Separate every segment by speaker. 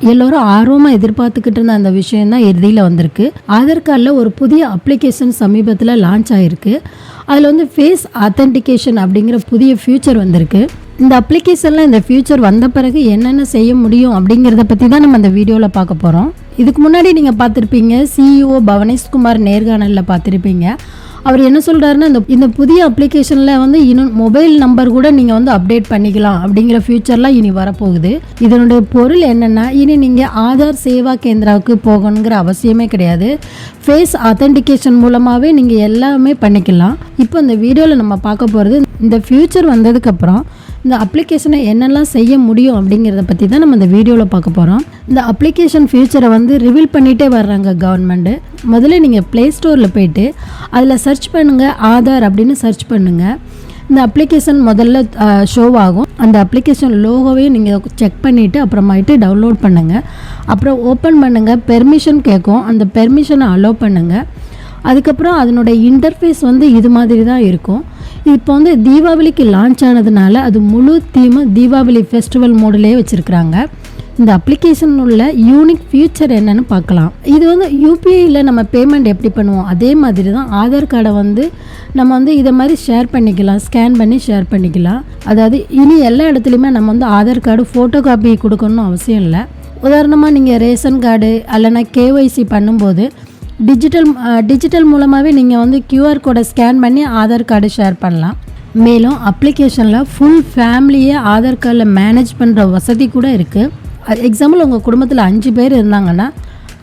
Speaker 1: எல்லோரும் ஆர்வமாக எதிர்பார்த்துக்கிட்டு இருந்த அந்த விஷயம் தான் இறுதியில் வந்திருக்கு. ஆதார் கார்டில் ஒரு புதிய அப்ளிகேஷன் சமீபத்தில் லான்ச் ஆகிருக்கு அதில் வந்து ஃபேஸ் ஆத்தென்டிகேஷன் அப்படிங்கிற புதிய ஃபியூச்சர் வந்திருக்கு. இந்த அப்ளிகேஷனில் இந்த ஃபியூச்சர் வந்த பிறகு என்னென்ன செய்ய முடியும் அப்படிங்கிறத பற்றி தான் நம்ம இந்த வீடியோவில் பார்க்க போகிறோம் இதுக்கு முன்னாடி நீங்கள் பார்த்துருப்பீங்க சிஇஓ பவனேஷ்குமார் நேர்காணலில் பார்த்துருப்பீங்க. அவர் என்ன சொல்கிறாருன்னா இந்த இந்த புதிய அப்ளிகேஷனில் வந்து இன்னும் மொபைல் நம்பர் கூட நீங்கள் வந்து அப்டேட் பண்ணிக்கலாம் அப்படிங்கிற ஃபியூச்சர்லாம் இனி வரப்போகுது. இதனுடைய பொருள் என்னென்னா இனி நீங்கள் ஆதார் சேவா கேந்திராவுக்கு போகணுங்கிற அவசியமே கிடையாது. ஃபேஸ் அத்தன்டிகேஷன் மூலமாகவே நீங்கள் எல்லாமே பண்ணிக்கலாம். இப்போ இந்த வீடியோவில் நம்ம பார்க்க போகிறது இந்த ஃபியூச்சர் வந்ததுக்கப்புறம் இந்த அப்ளிகேஷனை என்னெல்லாம் செய்ய முடியும் அப்படிங்கிறத பற்றி தான் நம்ம இந்த வீடியோவில் பார்க்க போகிறோம் இந்த அப்ளிகேஷன் ஃபியூச்சரை வந்து ரிவீல் பண்ணிகிட்டே வர்றாங்க கவர்மெண்ட்டு முதல்ல நீங்கள் ப்ளே ஸ்டோரில் போயிட்டு அதில் சர்ச் பண்ணுங்கள் ஆதார் அப்படின்னு சர்ச் பண்ணுங்கள் இந்த அப்ளிகேஷன் முதல்ல ஷோ ஆகும். அந்த அப்ளிகேஷன் லோகோவையும் நீங்கள் செக் பண்ணிவிட்டு அப்புறமாயிட்டு டவுன்லோட் பண்ணுங்கள் அப்புறம் ஓப்பன் பண்ணுங்கள் பெர்மிஷன் கேட்கும். அந்த பெர்மிஷனை அலோவ் பண்ணுங்கள் அதுக்கப்புறம் அதனுடைய இன்டர்ஃபேஸ் வந்து இது மாதிரி தான் இருக்கும். இப்போ வந்து தீபாவளிக்கு லான்ச் ஆனதுனால அது முழு தீமும் தீபாவளி ஃபெஸ்டிவல் மோடிலே வச்சுருக்குறாங்க. இந்த அப்ளிகேஷன் உள்ள யூனிக் ஃபியூச்சர் என்னன்னு பார்க்கலாம். இது வந்து யூபிஐயில் நம்ம பேமெண்ட் எப்படி பண்ணுவோம்? அதே மாதிரி தான் ஆதார் கார்டை வந்து நம்ம வந்து இதை மாதிரி ஷேர் பண்ணிக்கலாம். ஸ்கேன் பண்ணி ஷேர் பண்ணிக்கலாம். அதாவது இனி எல்லா இடத்துலையுமே நம்ம வந்து ஆதார் கார்டு ஃபோட்டோ காப்பி கொடுக்கணும்னு அவசியம் இல்லை. உதாரணமாக நீங்கள் ரேஷன் கார்டு இல்லைன்னா கேஒய்சி பண்ணும்போது டிஜிட்டல் டிஜிட்டல் uh, மூலமாகவே நீங்கள் வந்து கியூஆர் கோடை ஸ்கேன் பண்ணி ஆதார் கார்டு ஷேர் பண்ணலாம். மேலும் அப்ளிகேஷனில் ஃபுல் ஃபேமிலியே ஆதார் கார்டில் மேனேஜ் பண்ணுற வசதி கூட இருக்குது எக்ஸாம்பிள் உங்கள் குடும்பத்தில் அஞ்சு பேர் இருந்தாங்கன்னா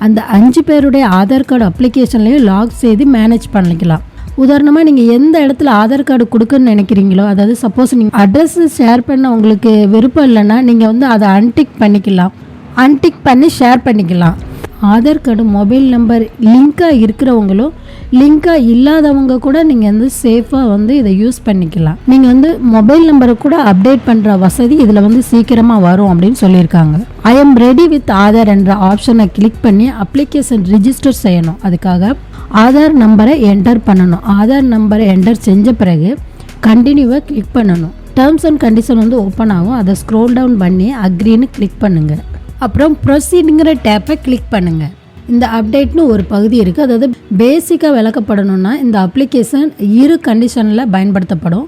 Speaker 1: அந்த அஞ்சு பேருடைய ஆதார் கார்டு அப்ளிகேஷன்லேயும் லாக் செய்து மேனேஜ் பண்ணிக்கலாம். உதாரணமாக நீங்கள் எந்த இடத்துல ஆதார் கார்டு கொடுக்குன்னு நினைக்கிறீங்களோ அதாவது சப்போஸ் நீங்கள் அட்ரஸ் ஷேர் பண்ண உங்களுக்கு விருப்பம் இல்லைன்னா நீங்கள் வந்து அதை அன்டிக் பண்ணிக்கலாம். அன்டிக் பண்ணி ஷேர் பண்ணிக்கலாம். ஆதார் கார்டு மொபைல் நம்பர் லிங்காக இருக்கிறவங்களும் லிங்காக இல்லாதவங்க கூட நீங்கள் வந்து சேஃபாக வந்து இதை யூஸ் பண்ணிக்கலாம். நீங்கள் வந்து மொபைல் நம்பரை கூட அப்டேட் பண்ணுற வசதி இதில் வந்து சீக்கிரமாக வரும் அப்படின்னு சொல்லியிருக்காங்க. I am ready with Aadhaar என்ற ஆப்ஷனை கிளிக் பண்ணி அப்ளிகேஷன் ரிஜிஸ்டர் செய்யணும். அதுக்காக ஆதார் நம்பரை என்டர் பண்ணணும். ஆதார் நம்பரை என்டர் செஞ்ச பிறகு கண்டினியூவாக கிளிக் பண்ணணும். டேர்ம்ஸ் அண்ட் கண்டிஷன் வந்து ஓப்பன் ஆகும். அதை ஸ்க்ரோல் டவுன் பண்ணி அக்ரின்னு கிளிக் பண்ணுங்கள் அப்புறம் ப்ரொசீடுங்கிற டேப்பை கிளிக் பண்ணுங்கள் இந்த அப்டேட்னு ஒரு பகுதி இருக்குது அதாவது பேசிக்காக விளக்கப்படணும்னா இந்த அப்ளிகேஷன் இரு கண்டிஷனில் பயன்படுத்தப்படும்.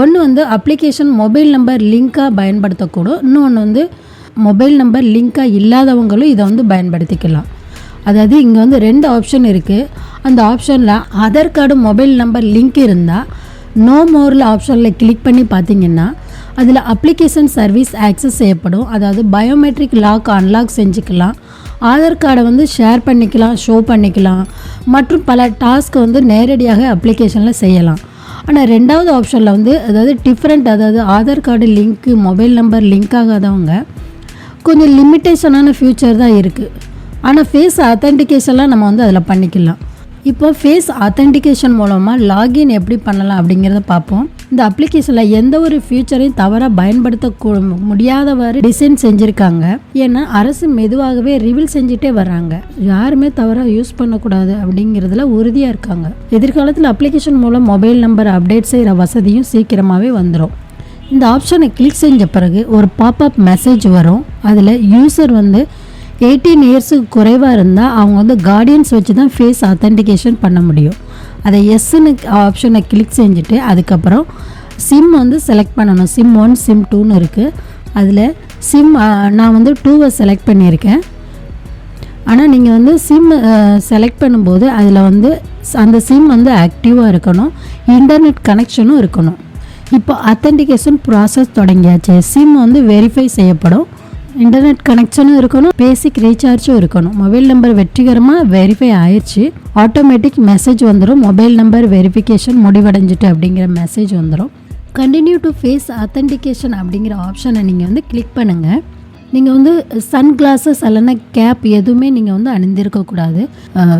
Speaker 1: ஒன்று வந்து அப்ளிகேஷன் மொபைல் நம்பர் லிங்காக பயன்படுத்தக்கூடும். இன்னொன்று வந்து மொபைல் நம்பர் லிங்காக இல்லாதவங்களும் இதை வந்து பயன்படுத்திக்கலாம். அதாவது இங்கே வந்து ரெண்டு ஆப்ஷன் இருக்குது அந்த ஆப்ஷனில் Aadhaar card mobile number link இருந்தால் நோ மோரில் ஆப்ஷனில் கிளிக் பண்ணி பார்த்தீங்கன்னா அதில் அப்ளிகேஷன் சர்வீஸ் ஆக்சஸ் செய்யப்படும். அதாவது பயோமெட்ரிக் லாக் அன்லாக் செஞ்சுக்கலாம். ஆதார் கார்டை வந்து ஷேர் பண்ணிக்கலாம் ஷோ பண்ணிக்கலாம். மற்றும் பல டாஸ்க்கை வந்து நேரடியாக அப்ளிகேஷனில் செய்யலாம். ஆனால் ரெண்டாவது ஆப்ஷனில் வந்து அதாவது டிஃப்ரெண்ட் அதாவது ஆதார் கார்டு லிங்க்கு மொபைல் நம்பர் லிங்க் ஆகாதவங்க கொஞ்சம் லிமிட்டேஷனான ஃபியூச்சர் தான் இருக்குது ஆனால் ஃபேஸ் அத்தன்டிகேஷன்லாம் நம்ம வந்து அதில் பண்ணிக்கலாம். இப்போ ஃபேஸ் அத்தன்டிகேஷன் மூலமாக லாகின் எப்படி பண்ணலாம் அப்படிங்கிறத பார்ப்போம். இந்த அப்ளிகேஷனில் எந்த ஒரு ஃபியூச்சரையும் தவறாக பயன்படுத்த முடியாதவாறு டிசைன் செஞ்சுருக்காங்க. ஏன்னா அரசு மெதுவாகவே ரிவீல் செஞ்சுட்டே வர்றாங்க. யாருமே தவறாக யூஸ் பண்ணக்கூடாது அப்படிங்கிறதுல உறுதியாக இருக்காங்க. எதிர்காலத்தில் அப்ளிகேஷன் மூலம் மொபைல் நம்பர் அப்டேட் செய்கிற வசதியும் சீக்கிரமாகவே வந்துடும் இந்த ஆப்ஷனை கிளிக் செஞ்ச பிறகு ஒரு பாப்அப் மெசேஜ் வரும். அதில் யூசர் வந்து எயிட்டீன் இயர்ஸுக்கு குறைவாக இருந்தால் அவங்க வந்து கார்டியன்ஸ் வச்சு தான் ஃபேஸ் அத்தன்டிகேஷன் பண்ண முடியும். அதை எஸ்ன்னு ஆப்ஷனை கிளிக் செஞ்சுட்டு அதுக்கப்புறம் சிம் வந்து செலக்ட் பண்ணணும். சிம் ஒன் சிம் டூன்னு இருக்குது அதில் சிம் நான் வந்து டூவை செலக்ட் பண்ணியிருக்கேன். ஆனால் நீங்கள் வந்து சிம் செலக்ட் பண்ணும்போது அதில் வந்து அந்த சிம் வந்து ஆக்டிவாக இருக்கணும். இன்டர்நெட் கனெக்ஷனும் இருக்கணும். இப்போ அத்தன்டிகேஷன் ப்ராசஸ் தொடங்கியாச்சு. சிம் வந்து வெரிஃபை செய்யப்படும். இன்டர்நெட் கனெக்ஷனும் இருக்கணும் பேசிக் ரீசார்ஜும் இருக்கணும். மொபைல் நம்பர் வெற்றிகரமாக வெரிஃபை ஆயிடுச்சு ஆட்டோமேட்டிக் மெசேஜ் வந்துடும் மொபைல் நம்பர் வெரிஃபிகேஷன் முடிவடைஞ்சிட்டு அப்படிங்கிற மெசேஜ் வந்துடும் கண்டினியூ டு ஃபேஸ் அத்தன்டிகேஷன் அப்படிங்கிற ஆப்ஷனை நீங்கள் வந்து கிளிக் பண்ணுங்கள் நீங்கள் வந்து சன் கிளாஸஸ் இல்லைன்னா கேப் எதுவுமே நீங்கள் வந்து அணிந்திருக்கக்கூடாது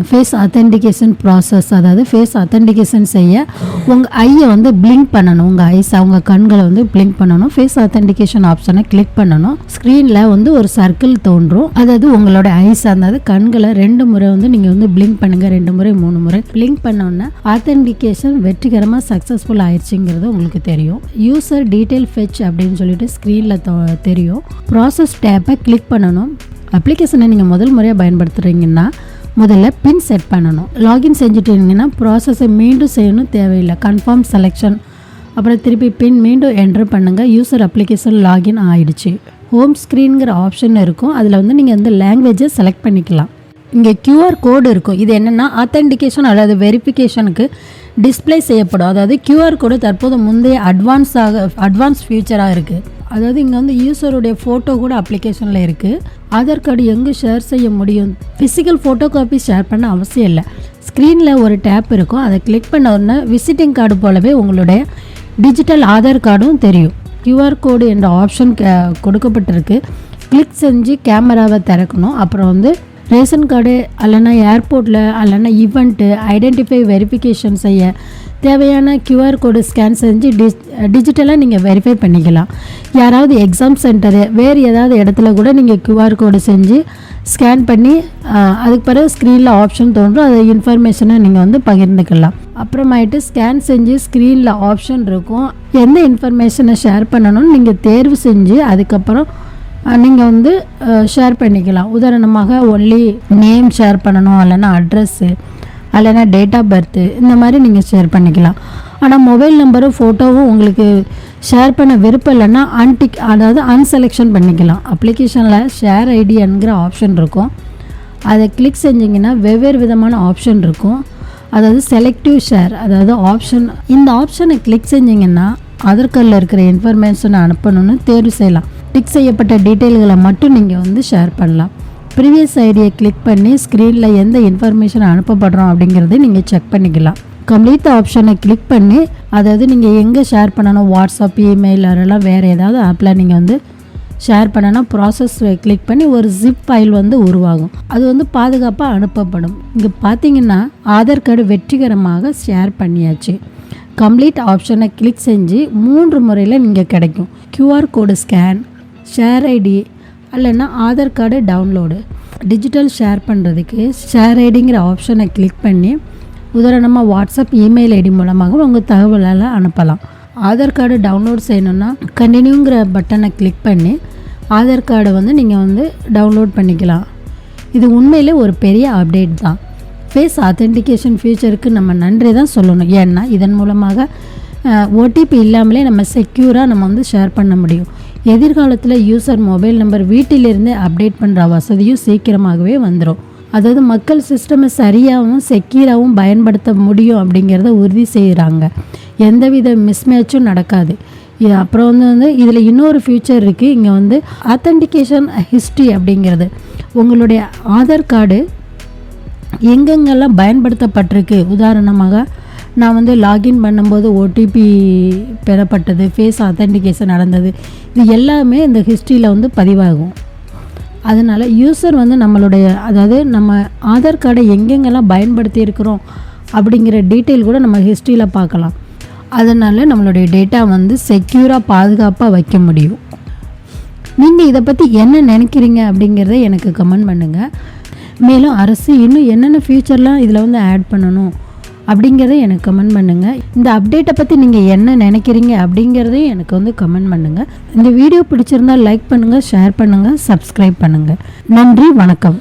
Speaker 1: ஃபேஸ் அத்தன்டிகேஷன் ப்ராசஸ் அதாவது ஃபேஸ் அத்தன்டிகேஷன் செய்ய உங்கள் ஐயை வந்து பிளிங்க் பண்ணணும். உங்கள் ஐஸ் அவங்க கண்களை வந்து பிளிங்க் பண்ணணும். ஃபேஸ் அத்தன்டிகேஷன் ஆப்ஷனை கிளிக் பண்ணணும். ஸ்க்ரீனில் வந்து ஒரு சர்க்கிள் தோன்றும். அதாவது உங்களோட ஐஸ் அதாவது கண்களை ரெண்டு முறை வந்து நீங்கள் வந்து பிளிங்க் பண்ணுங்கள் ரெண்டு முறை மூணு முறை. பிளிங்க் பண்ணோன்னே ஆத்தன்டிகேஷன் வெற்றிகரமாக சக்ஸஸ்ஃபுல் ஆயிடுச்சுங்கிறது உங்களுக்கு தெரியும். யூசர் டீட்டெயில் ஃபெச் அப்படின்னு சொல்லிட்டு ஸ்க்ரீனில் தெரியும். ப்ராசஸ் டேப்பை கிளிக் பண்ணணும். அப்ளிகேஷனை நீங்கள் முதல் முறையாக பயன்படுத்துகிறீங்கன்னா முதல்ல பின் செட் பண்ணணும். லாகின் செஞ்சுட்டீங்கன்னா ப்ராசஸை மீண்டும் செய்யணும் தேவையில்லை. கன்ஃபார்ம் செலெக்ஷன் அப்புறம் திருப்பி பின் மீண்டும் என்ட்ரு பண்ணுங்கள் யூசர் அப்ளிகேஷன் லாகின் ஆயிடுச்சு. ஹோம் ஸ்க்ரீனுங்கிற ஆப்ஷன் இருக்கும். அதில் வந்து நீங்கள் வந்து லாங்குவேஜை செலக்ட் பண்ணிக்கலாம். இங்கே க்யூஆர் கோடு இருக்கும். இது என்னென்னா ஆத்தென்டிகேஷன் அல்லது வெரிஃபிகேஷனுக்கு டிஸ்ப்ளே செய்யப்படும். அதாவது கியூஆர் கோடு தற்போது முந்தைய அட்வான்ஸாக அட்வான்ஸ் ஃபியூச்சராக இருக்குது அதாவது இங்கே வந்து யூசருடைய ஃபோட்டோ கூட அப்ளிகேஷனில் இருக்குது ஆதார் கார்டு எங்கே ஷேர் செய்ய முடியும்? ஃபிசிக்கல் ஃபோட்டோ காப்பி ஷேர் பண்ண அவசியம் இல்லை. ஸ்க்ரீனில் ஒரு டேப் இருக்கும். அதை கிளிக் பண்ண உடனே விசிட்டிங் கார்டு போலவே உங்களுடைய டிஜிட்டல் ஆதார் கார்டும் தெரியும். கியூஆர் கோடு என்ற ஆப்ஷன் கொடுக்கப்பட்டிருக்கு. கிளிக் செஞ்சு கேமராவை திறக்கணும். அப்புறம் வந்து ரேஷன் கார்டு அல்லனா ஏர்போர்ட்டில் அல்லனா ஈவெண்ட்டு ஐடென்டிஃபை வெரிஃபிகேஷன் செய்ய தேவையான கியூஆர் கோடு ஸ்கேன் செஞ்சு டி டிஜிட்டலாக நீங்கள் வெரிஃபை பண்ணிக்கலாம். யாராவது எக்ஸாம் சென்டரு வேறு ஏதாவது இடத்துல கூட நீங்கள் கியூஆர் கோடு செஞ்சு ஸ்கேன் பண்ணி அதுக்கு பிறகு ஸ்க்ரீனில் ஆப்ஷன் தோன்றும். அதை இன்ஃபர்மேஷனை நீங்கள் வந்து பகிர்ந்துக்கலாம். அப்புறமாயிட்டு ஸ்கேன் செஞ்சு ஸ்க்ரீனில் ஆப்ஷன் இருக்கும். எந்த இன்ஃபர்மேஷனை ஷேர் பண்ணணும்னு நீங்கள் தேர்வு செஞ்சு அதுக்கப்புறம் நீங்கள் வந்து ஷேர் பண்ணிக்கலாம். உதாரணமாக ஒன்லி நேம் ஷேர் பண்ணணும் இல்லைன்னா அட்ரஸ்ஸு இல்லைன்னா டேட் ஆஃப் பர்த்து இந்த மாதிரி நீங்கள் ஷேர் பண்ணிக்கலாம். ஆனால் மொபைல் நம்பரும் ஃபோட்டோவும் உங்களுக்கு ஷேர் பண்ண விருப்பம் இல்லைன்னா அன்டிக் அதாவது அன்செலெக்ஷன் பண்ணிக்கலாம். அப்ளிகேஷனில் ஷேர் ஐடிங்கிற ஆப்ஷன் இருக்கும். அதை கிளிக் செஞ்சிங்கன்னா வெவ்வேறு விதமான ஆப்ஷன் இருக்கும். அதாவது செலக்டிவ் ஷேர் அதாவது ஆப்ஷன் இந்த ஆப்ஷனை கிளிக் செஞ்சிங்கன்னா ஆதார் கார்டில் இருக்கிற இன்ஃபர்மேஷனை அனுப்பணும்னு தேர்வு செய்யலாம். டிக் செய்யப்பட்ட டீட்டெயில்களை மட்டும் நீங்கள் வந்து ஷேர் பண்ணலாம். ப்ரீவியஸ் ஐடியை கிளிக் பண்ணி ஸ்க்ரீனில் எந்த இன்ஃபர்மேஷன் அனுப்பப்படுறோம் அப்படிங்கிறத நீங்கள் செக் பண்ணிக்கலாம். கம்ப்ளீட் ஆப்ஷனை கிளிக் பண்ணி அதாவது நீங்கள் எங்கே ஷேர் பண்ணணும்? வாட்ஸ்அப் இமெயில் அதெல்லாம் வேறு ஏதாவது ஆப்பில் நீங்கள் வந்து ஷேர் பண்ணனா ப்ராசஸ் கிளிக் பண்ணி ஒரு ஜிப் ஃபைல் வந்து உருவாகும். அது வந்து பாதுகாப்பாக அனுப்பப்படும். இங்கே பார்த்தீங்கன்னா ஆதார் கார்டு வெற்றிகரமாக ஷேர் பண்ணியாச்சு. கம்ப்ளீட் ஆப்ஷனை கிளிக் செஞ்சு மூன்று முறையில் நீங்கள் கிடைக்கும். QR code scan share ID இல்லைன்னா Aadhaar card download digital share பண்ணுறதுக்கு ஷேர் ஐடிங்கிற ஆப்ஷனை கிளிக் பண்ணி உதாரணமாக வாட்ஸ்அப் இமெயில் ஐடி மூலமாக உங்கள் தகவலால் அனுப்பலாம். ஆதார் கார்டு டவுன்லோட் செய்யணுன்னா கண்டினியூங்கிற பட்டனை கிளிக் பண்ணி ஆதார் கார்டை வந்து நீங்கள் வந்து டவுன்லோட் பண்ணிக்கலாம். இது உண்மையிலே ஒரு பெரிய அப்டேட் தான். ஃபேஸ் ஆத்தென்டிகேஷன் ஃபியூச்சருக்கு நம்ம நன்றி தான் சொல்லணும். ஏன்னா இதன் மூலமாக ஓடிபி இல்லாமலே நம்ம செக்யூராக நம்ம வந்து ஷேர் பண்ண முடியும். எதிர்காலத்தில் யூசர் மொபைல் நம்பர் வீட்டிலிருந்தே அப்டேட் பண்ணுற வசதியும் சீக்கிரமாகவே வந்துடும் அதாவது மக்கள் சிஸ்டமை சரியாகவும் செக்யூராகவும் பயன்படுத்த முடியும் அப்படிங்கிறத உறுதி செய்கிறாங்க எந்தவித மிஸ்மேட்சும் நடக்காது. இது அப்புறம் வந்து வந்து இதில் இன்னொரு ஃபியூச்சர் இருக்குது இங்கே வந்து ஆத்தென்டிகேஷன் ஹிஸ்ட்ரி அப்படிங்கிறது. உங்களுடைய ஆதார் கார்டு எங்கெங்கெல்லாம் பயன்படுத்தப்பட்டிருக்கு? உதாரணமாக நான் வந்து லாகின் பண்ணும்போது ஓடிபி பெறப்பட்டது ஃபேஸ் அத்தன்டிகேஷன் நடந்தது. இது எல்லாமே இந்த ஹிஸ்ட்ரியில் வந்து பதிவாகும். அதனால் யூசர் வந்து நம்மளுடைய அதாவது நம்ம ஆதார் கார்டை எங்கெங்கெல்லாம் பயன்படுத்தி இருக்கிறோம் அப்படிங்கிற டீட்டெயில் கூட நம்ம ஹிஸ்ட்ரியில் பார்க்கலாம். அதனால் நம்மளுடைய டேட்டா வந்து செக்யூராக பாதுகாப்பாக வைக்க முடியும். நீங்கள் இதை பற்றி என்ன நினைக்கிறீங்க அப்படிங்கிறத எனக்கு கமெண்ட் பண்ணுங்கள் மேலும் அரசு இன்னும் என்னென்ன ஃபியூச்சர்லாம் இதில் வந்து ஆட் பண்ணணும்? அப்படிங்கிறத எனக்கு கமெண்ட் பண்ணுங்கள் இந்த அப்டேட்டை பற்றி நீங்கள் என்ன நினைக்கிறீங்க அப்படிங்கிறதையும் எனக்கு வந்து கமெண்ட் பண்ணுங்கள் இந்த வீடியோ பிடிச்சிருந்தா லைக் பண்ணுங்கள் ஷேர் பண்ணுங்கள் சப்ஸ்கிரைப் பண்ணுங்கள் நன்றி வணக்கம்.